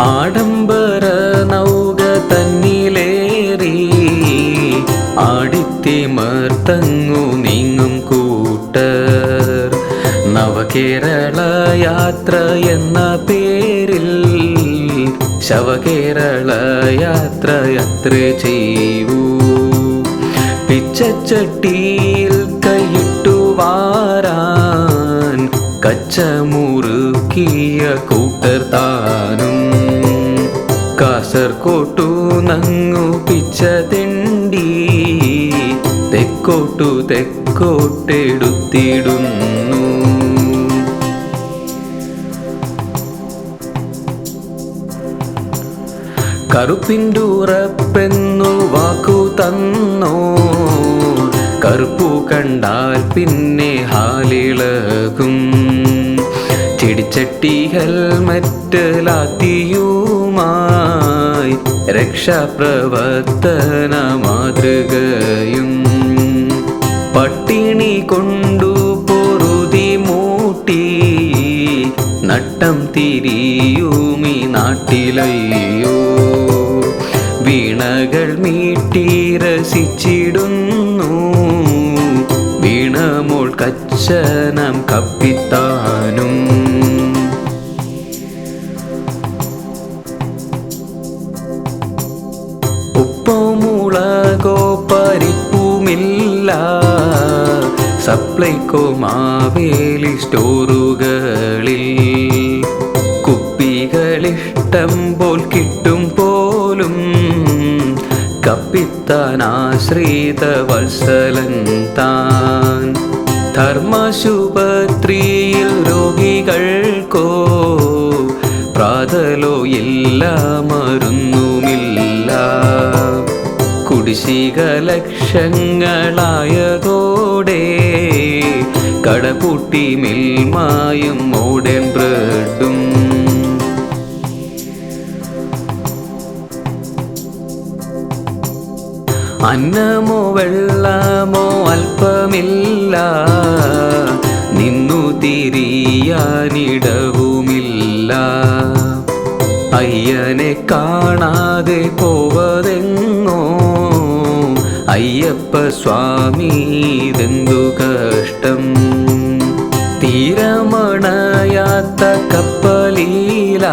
ആഡംബര നൗക തന്നിലേറി. ആടിത്തിമർത്തങ്ങു നീങ്ങും കൂട്ടർ. നവകേരള യാത്ര എന്ന പേരിൽ ശവകേരള യാത്ര യാത്ര ചെയ്യൂ പിച്ചച്ചട്ടിയിൽ കൈയിട്ടു വാരാൻ കച്ചമുറുക്കിയ കൂട്ടർ താനും. കാസർകോട്ടു നങ്ങു പിച്ച തിണ്ടി. തെക്കോട്ടു തെക്കോട്ടെടുത്തിടുന്നു. കറുപ്പിന്റുറപ്പെന്നു വാക്കു തന്നോ? കറുപ്പു കണ്ടാൽ പിന്നെ ഹാലിളകും. ചെടിച്ചട്ടി ഹെൽമറ്റ് ലാത്തിയുമായി രക്ഷാപ്രവർത്തന മാതൃകയും പട്ടിണി കൊണ്ടു പൊറുതി മൂട്ടി നട്ടം തിരിയുമി നാട്ടിലയ്യോ. വീണകൾ മീട്ടി രസിച്ചിടുന്നു. വീണമോൾ കച്ചനം കപ്പിത്താനും സപ്ലൈക്കോ മാവേലി സ്റ്റോറുകളിൽ കുപ്പികളിഷ്ടം പോൽ കിട്ടും പോലും കപ്പിത്താൻ ആശ്രിത വത്സലൻ താൻ. ധർമാശുപത്രിയിൽ രോഗികൾക്കോ പ്രാതലോ ഇല്ല മരുന്നുമില്ല. കുടിശ്ശിക ലക്ഷങ്ങളായതോടെ കടപൂട്ടി മിൽമായും മോഡേൺ ബ്രെഡും. അന്നമോ വെള്ളമോ അല്പമില്ല നിന്നു തിരിയാനിടവുമില്ല. അയ്യനെ കാണാതെ പോവതെങ്ങോ അയ്യപ്പ സ്വാമി ഇതെന്തു കഷ്ടം? തീരമണയാത്ത കപ്പലീല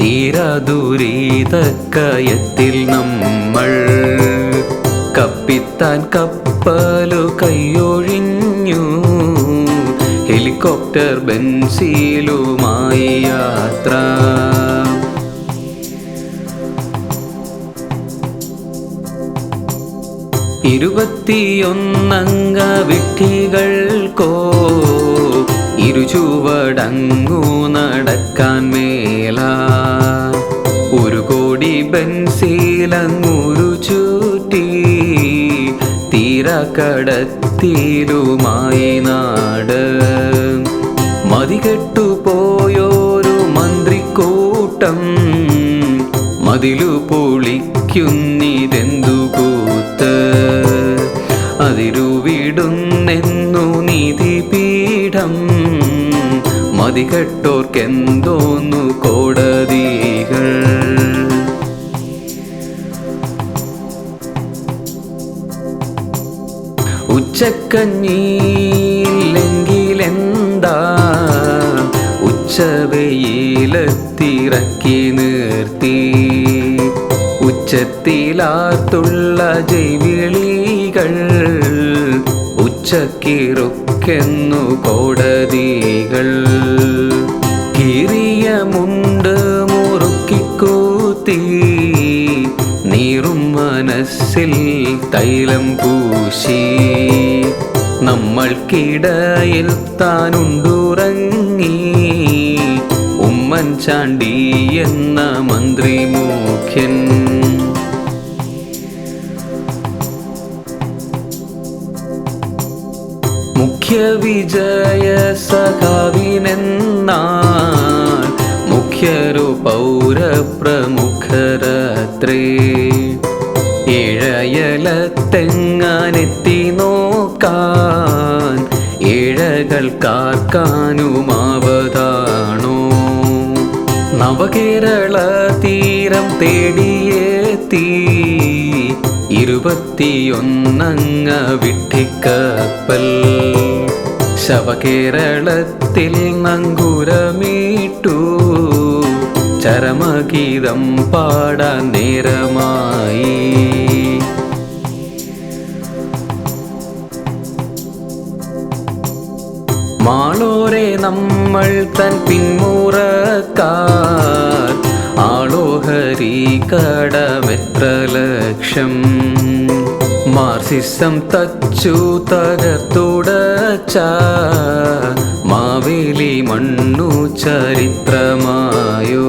തീരദുരീതക്കയത്തിൽ നമ്മൾ കപ്പിത്താൻ കപ്പലു കയ്യൊഴിഞ്ഞു ഹെലികോപ്റ്റർ ബെൻസിലുമായി യാത്ര. ഇരുപത്തിയൊന്നംഗ വിട്ടികൾക്കോ ഇരുചുവടങ്ങു നടക്കാൻ മേല. ഒരു കോടി ബെൻസീലങ്ങൂരു ചൂറ്റി തീരക്കടത്തിലുമായി നാട്. മതികെട്ടു പോയോരു മന്ത്രിക്കൂട്ടം മതിലു പൊളിക്കുന്നിതെന്തു അതിരുവിടുന്നെന്നു നീതിപീഠം. മതികെട്ടോർക്കെന്തോന്നു കോടതികൾ. ഉച്ചക്കഞ്ഞിയില്ലെങ്കിലെന്താ ഉച്ചവയിലെത്തിറക്കി നിർത്തി. ഉച്ചത്തിലാത്തുള്ള ജൈവിളികൾ ഉച്ചക്കിറുക്കെന്നു കോടതികൾ. കീറിയ മുണ്ട് മുറുക്കിക്കൂത്തി നീറും മനസ്സിൽ തൈലം പൂശി. നമ്മൾക്കിടയിൽ താനുണ്ടുറങ്ങി ഉമ്മൻചാണ്ടി എന്ന മന്ത്രി മുഖ്യൻ മുഖ്യ വിജയ സഖാവിനെന്നാൽ മുഖ്യരു പൗരപ്രമുഖരത്രേ. ഏഴയലത്തെങ്ങാനെത്തി നോക്കാൻ ഇഴകൾ കാക്കാനുമാവതാണോ നവകേരള തീരം തേടിയെത്തി ഇരുപത്തിയൊന്നങ്ങ വിട്ടിക്കപ്പൽ ശവകേരളത്തിൽ നങ്കുരമീട്ടു. ചരമഗീതം പാടാൻ നേരമായി. മാളോരെ നമ്മൾ തൻ പിന്മുറക്കാർ. ആളോഹരി കടമെത്ര ലക്ഷം. മാർസിസം തച്ചു തകർത്തുടച്ച മാവേലി മണ്ണു ചരിത്രമായോ.